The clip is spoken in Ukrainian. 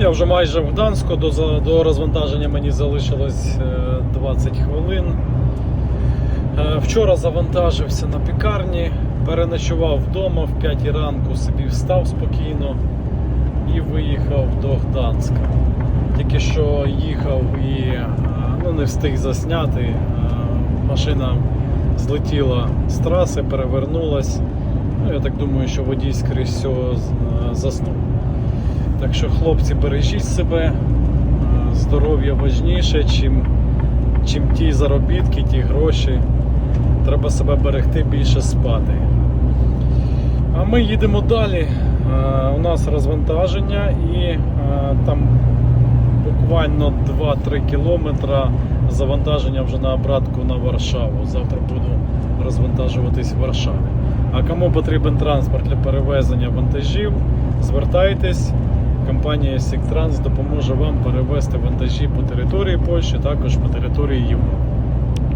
Я вже майже в Гданську, до, до розвантаження мені залишилось е, 20 хвилин. Е, Вчора завантажився на пікарні, переночував вдома в 5 ранку, собі встав спокійно і виїхав до Гданська. Тільки що їхав і е, ну, не встиг засняти. Е, Машина злетіла з траси, перевернулась. Ну, я так думаю, що водій, скоріш всього, е, заснув. Так що, хлопці, бережіть себе, е, здоров'я важніше, чим, чим ті заробітки, ті гроші. Треба себе берегти, більше спати. А ми їдемо далі. Е, У нас розвантаження і е, там буквально 2-3 кілометра завантаження вже на обратку на Варшаву. Завтра буду розвантажуватись в Варшаві. А кому потрібен транспорт для перевезення вантажів, звертайтесь. Компанія Сіктранс допоможе вам перевезти вантажі по території Польщі, також по території Європи.